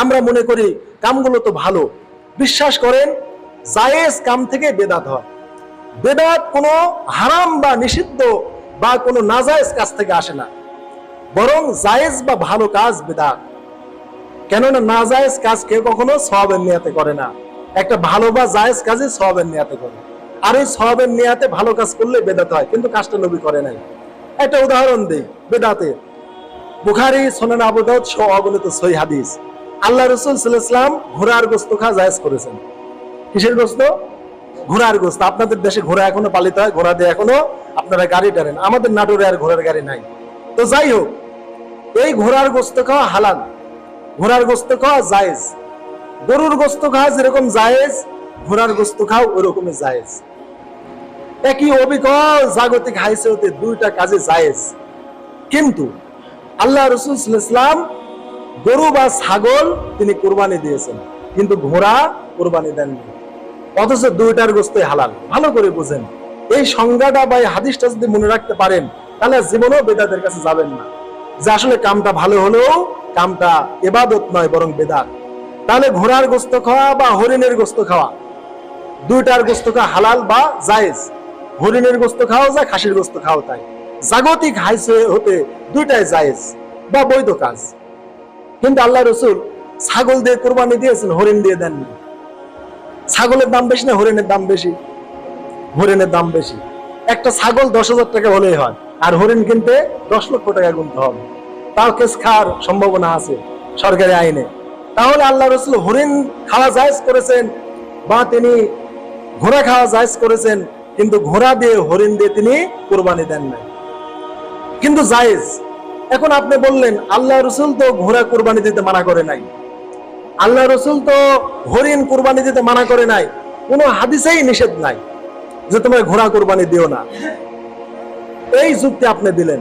আমরা মনে করি কামগুলো তো ভালো। বিশ্বাস করেন, জায়েজ কাম থেকে বেদাত হয়। বেদাত কোনো হারাম বা নিষিদ্ধ বা কোনো নাজায়েজ কাজ থেকে আসে না। বরং জায়েজ বা ভালো কাজ বেদাত। কেননা নাজায়েজ কাজ কেউ কখনো সবের নিয়াতে করে না। একটা ভালো বা জায়েজ কাজে সবের নিয়াতে করে। আর এই সবের নিয়াতে ভালো কাজ করলে বেদাত হয়, কিন্তু কাজটা নবী করে নাই। একটা উদাহরণ দেই, বেদাতে। বুখারি, সোনান আবু দাউদ সহ অগণিত সই হাদিস। আল্লাহ রসুল সাল্লাম ঘোড়ার গোস্ত খাওয়া জায়েজ করেছেন। কিসের গোস্ত? ঘোড়ার গোস্ত। আপনাদের দেশে ঘোড়া এখনও পালিত হয়, ঘোড়া দিয়ে এখনও আপনারা গাড়ি টানেন। আমাদের নাটোরে আর ঘোড়ার গাড়ি নাই। তো যাই হোক, এই ঘোড়ার গোস্ত খাওয়া হালাল। ঘোড়ার গোস্ত খাওয়া জায়েজ। গরুর গোস্ত খাওয়া যেরকম জায়েজ, ঘোড়ার গোস্ত খাও ওরকমই জায়েজ। একই অবিকল জাগতিক হাইসে দুইটা কাজে জায়েজ। কিন্তু আল্লাহ রসুল ইসলাম গরু বা ছাগল তিনি কোরবানি দিয়েছেন, কিন্তু ঘোড়া কোরবানি দেননি। অথচ দুইটার গোস্তই হালাল। ভালো করে বুঝেন। এই সংজ্ঞাটা বা এই হাদিসটা যদি মনে রাখতে পারেন, তাহলে জীবনেও বেদাতের কাছে যাবেন না। যে আসলে কামটা ভালো হলেও কামটা এবাদত নয়, বরং বেদাত। তাহলে ঘোড়ার গোস্ত খাওয়া বা হরিণের গোস্ত খাওয়া? দুইটার গোস্ত খাওয়া হালাল বা জায়েজ? হরিণের গোস্ত খাওয়া যায়, খাসির গোস্ত খাওয়া তাই। জাগতিক হাইসে হতে দুইটাই জায়েজ বা বৈধ কাজ। কিন্তু আল্লাহ রসুল ছাগল দিয়ে কোরবানি দিয়েছেন, হরিণ দিয়ে দেননি। ছাগলের দাম বেশি না, হরিণের দাম বেশি। হরিণের দাম বেশি। একটা ছাগল দশ হাজার টাকা হলেই হয়, আর হরিণ কিনতে দশ লক্ষ টাকা গুনতে হবে। তাও কেস খাওয়ার সম্ভাবনা আছে সরকারি আইনে। তাহলে আল্লাহ রসুল হরিণ খাওয়া জায়েজ করেছেন বা তিনি ঘোড়া খাওয়া জায়েজ করেছেন, কিন্তু ঘোড়া দিয়ে হরিণ দিয়ে তিনি কোরবানি দেন না কিন্তু জায়েজ এখন আপনি বললেন, আল্লাহ রসুল তো ঘোড়া কোরবানি দিতে মানা করে নাই। আল্লাহ রসুল তো হরিণ কোরবানি দিতে মানা করে নাই। কোনো হাদিসেই নিষেধ নাই যে তোমার ঘোড়া কোরবানি দিও না। এই যুক্তি আপনি দিলেন।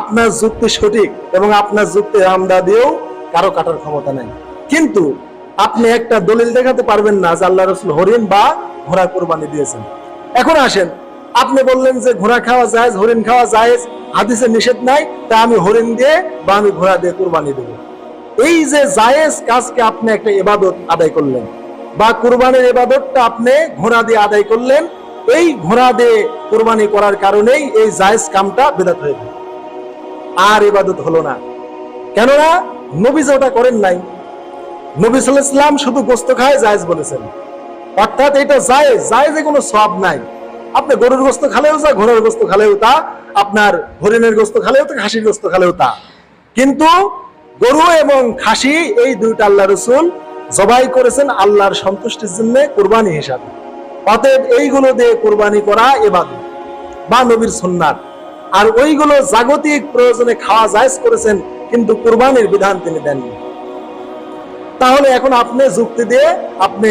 আপনার যুক্তি সঠিক এবং আপনার যুক্তি আমদা দিয়েও কারও কাটার ক্ষমতা নাই। কিন্তু আপনি একটা দলিল দেখাতে পারবেন না যে আল্লাহ রসুল হরিণ বা ঘোড়া কোরবানি দিয়েছেন। এখন আসেন, আপনি বললেন যে ঘোড়া খাওয়া যায় হরিণ খাওয়া যায় হাদিসে নিষেধ নাই তা আমি হরিণ দিয়ে বা আমি ঘোড়া দিয়ে কোরবানি দেব। এই যে জায়েজ কাজকে আপনি একটা এবাদত আদায় করলেন, বা কোরবানির এবাদতটা আপনি ঘোড়া দিয়ে আদায় করলেন, এই ঘোড়া দিয়ে কোরবানি করার কারণেই এই জায়েজ কামটা বেদাত হয়ে গেল। আর এবাদত হলো না। কেননা, নবী যে ওটা করেন নাই, নবী সাল্লাহ শুধু গোস্ত খায় জায়েজ বলেছেন। অর্থাৎ এটা জায়েজ, জায়েজে কোনো সব নাই। আপনি গরুর গোস্ত খালেও যা ঘোড়ার গোস্ত খালেও তা, আপনার হরিণের গোস্ত খালেও তা, খাসির গোস্ত খালেও তা। কিন্তু গরু এবং খাসি, এই দুইটা আল্লাহ রসুল জবাই করেছেন আল্লাহর সন্তুষ্টির জন্য কোরবানি হিসাবে। অতএব এইগুলো দিয়ে কোরবানি করা এবাদ বা নবীর সুন্নাত। আর ওইগুলো জাগতিক প্রয়োজনে খাওয়া জায়েজ করেছেন, কিন্তু কোরবানির বিধান তিনি দেননি। তাহলে এখন আপনি যুক্তি দিয়ে আপনি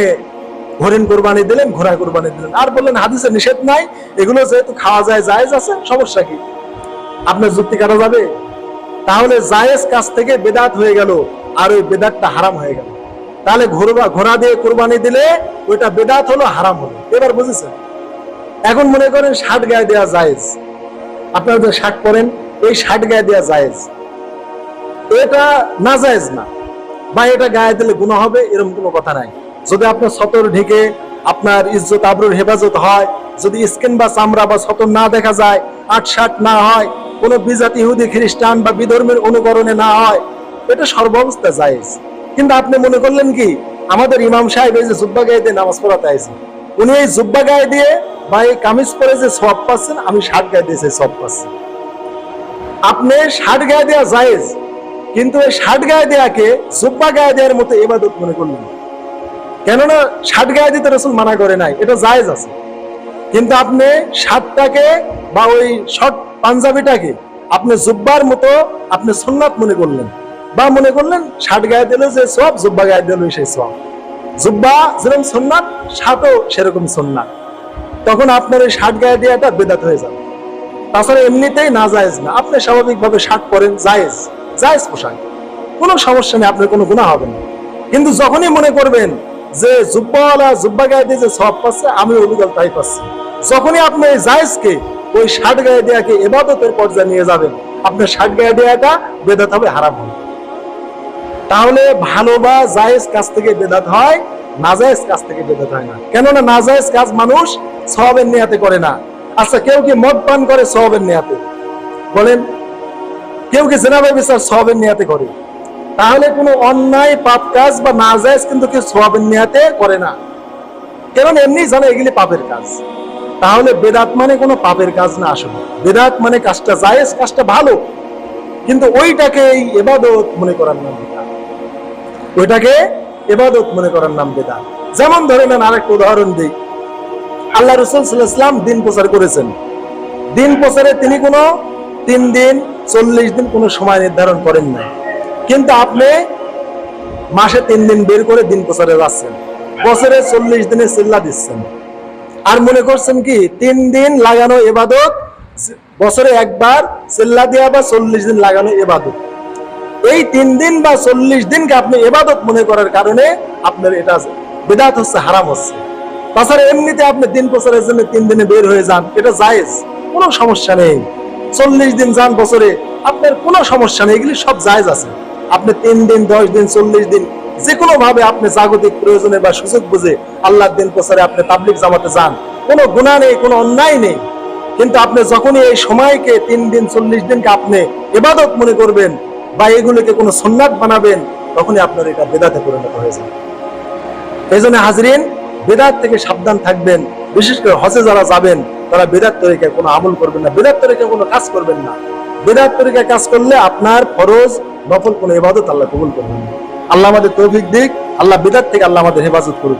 হরিণ কোরবানি দিলেন ঘোড়া কোরবানি দিলেন। আর বললেন, হাদিসে নিষেধ নাই, এগুলো যেহেতু খাওয়া যায়, জায়েজ আছে, সমস্যা কি? আপনার যুক্তি কাটা যাবে? তাহলে জায়েজ কাছ থেকে বেদাত হয়ে গেল, আর ওই বেদাতটা হারাম হয়ে গেল। তাহলে ঘোড়া ঘোড়া দিয়ে কোরবানি দিলে ওইটা বেদাত হলো, হারাম হলো। এবার বুঝেছেন? এখন মনে করেন ষাট গায়ে দেওয়া জায়েজ। আপনারা যে ষাট করেন এই ষাট গায়ে দেওয়া জায়েজ। এটা না জায়েজ না। বা এটা গায়ে দিলে গুণ হবে, এরকম কোনো কথা নাই। যদি আপনার সতর ঢেকে আপনার ইজ্জত, আবরুর হেফাজত হয়, যদি স্কিন বা চামড়া বা সতর না দেখা যায় আট না হয়, কোনো বিজাতি ইহুদি, খ্রিস্টান বা বিধর্মের অনুকরণে না হয়, এটা সর্বাবস্থা জায়েজ। কিন্তু আপনি মনে করলেন কি, আমাদের ইমাম সাহেব এই যে জুব্বা গায়ে দিয়ে নামাজ পড়াতে আইছে, উনি এই জুব্বা গায়ে দিয়ে বা এই কামিজ পরে যে সব পাচ্ছেন, আমি ষাট গায়ে দিয়ে সেই সব পাচ্ছি। আপনি ষাট গায়ে দেওয়া জায়েজ, কিন্তু এই ষাট গায়ে দেয়াকে জুব্বা গায়ে দেওয়ার মতো এবাদত মনে করলেন? কেননা ষাট গায়ে দিতে রসুল মানা করে নাই, এটা জায়েজ আছে। কিন্তু আপনি ষাটটাকে বা ওই শর্ট পাঞ্জাবিটাকে আপনি জুব্বার মতো আপনি সুন্নাত মনে করলেন, বা মনে করলেন ষাট গায়ে দিলে যে সব জুব্বা গায়ে দিল সেই সব জুব্বা যেরকম সুন্নাত, ষাটও সেরকম সুন্নাত। তখন আপনার ওই ষাট গায়ে দেওয়াটা বেদাত হয়ে যাবে। তাছাড়া এমনিতেই না জায়েজ না। আপনি স্বাভাবিকভাবে শার্ট পরেন জায়েজ জায়েজ পোশাক। কোনো সমস্যা নেই, আপনার কোনো গুণা হবে না। কিন্তু যখনই মনে করবেন যে জুব্বাওয়ালা জুব্বা গায়ে দিয়ে যে সব পাচ্ছে, আমি অবিকল তাই পাচ্ছি। যখনই আপনি এই জায়েজকে ওই ষাট গায়ে দেয়াকে এবাদতের পর্যায়ে নিয়ে যাবেন, আপনার ষাট গায়ে দেয়াটা বেদাত হবে, হারাম হবে। তাহলে ভালো বা জায়েজ কাজ থেকে বেদাত হয় নাজায়েজ কাজ থেকে বেদাত হয় না। কেননা নাজায়েজ কাজ মানুষ সবের নেয়াতে করে না। আচ্ছা কেউ কি মদ পান করে সবের নেয়াতে? বলেন, কেউ কি জেনাবে বিচার সবের নেয়াতে করে? তাহলে কোনো অন্যায় পাপ কাজ বা নাজায়েজ কিন্তু কেউ সবের নিয়াতে করে না। কেননা এমনি জানে এগুলি পাপের কাজ। তাহলে বেদাত মানে কোনো পাপের কাজ না আসলে। বেদাত মানে কাজটা জায়েজ, কাজটা ভালো। কিন্তু ওইটাকে এই এবাদত মনে করার নাম বেদাত। ওইটাকে এবাদত মনে করার নাম বেদাত। যেমন ধরে নেন আরেকটা উদাহরণ দিই। আল্লাহ রসুল ইসলাম দিন প্রচার করেছেন। দিন প্রচারে তিনি কোনো তিন দিন, চল্লিশ দিন কোনো সময় নির্ধারণ করেন নাই। কিন্তু আপনি মাসে তিন দিন বের করে দিন প্রচারে যাচ্ছেন। বছরে চল্লিশ দিনে চিল্লা দিচ্ছেন। আর মনে করছেন কি, তিন দিন লাগানো এবাদত, বছরে একবার চিল্লা দেওয়া বা চল্লিশ দিন লাগানো এবাদত। এই তিন দিন বা চল্লিশ দিনকে আপনি এবাদত মনে করার কারণে আপনার এটা বেদাত হচ্ছে, হারাম হচ্ছে। তাছাড়া এমনিতে আপনি দিন প্রচারের জন্য তিন দিনে বের হয়ে যান, এটা জায়েজ, কোনো সমস্যা নেই। চল্লিশ দিন যান বছরে, আপনার কোনো সমস্যা নেই, এগুলি সব জায়েজ আছে। আপনি তিন দিন, দশ দিন, চল্লিশ দিন যে কোনো ভাবে আপনি জাগতিক প্রয়োজনে বা সুযোগ বুঝে আল্লাহর দিন প্রচারে আপনি তাবলিক জামাতে যান। কোনো গুণা নেই, কোনো অন্যায় নেই। কিন্তু আপনি যখনই এই সময়কে, তিন দিন, চল্লিশ দিনকে আপনি এবাদত মনে করবেন বা এগুলোকে কোনো সন্ন্যাত বানাবেন, তখনই আপনার এটা বেদাতে পরিণত হয়ে যাবে। এই জন্য হাজরিন, বেদাত থেকে সাবধান থাকবেন। বিশেষ করে হজে যারা যাবেন, তারা বেদাত তরিকায় কোনো আমল করবেন না, বেদাত তরিকায় কোনো কাজ করবেন না। বেদাত তরিকায় কাজ করলে আপনার ফরজ নফল কোনো এবাদত আল্লাহ কবুল করবেন আল্লাহ আমাদের তৌফিক দিক, আল্লাহ বিদার থেকে আল্লাহ আমাদের হেফাজত করুক।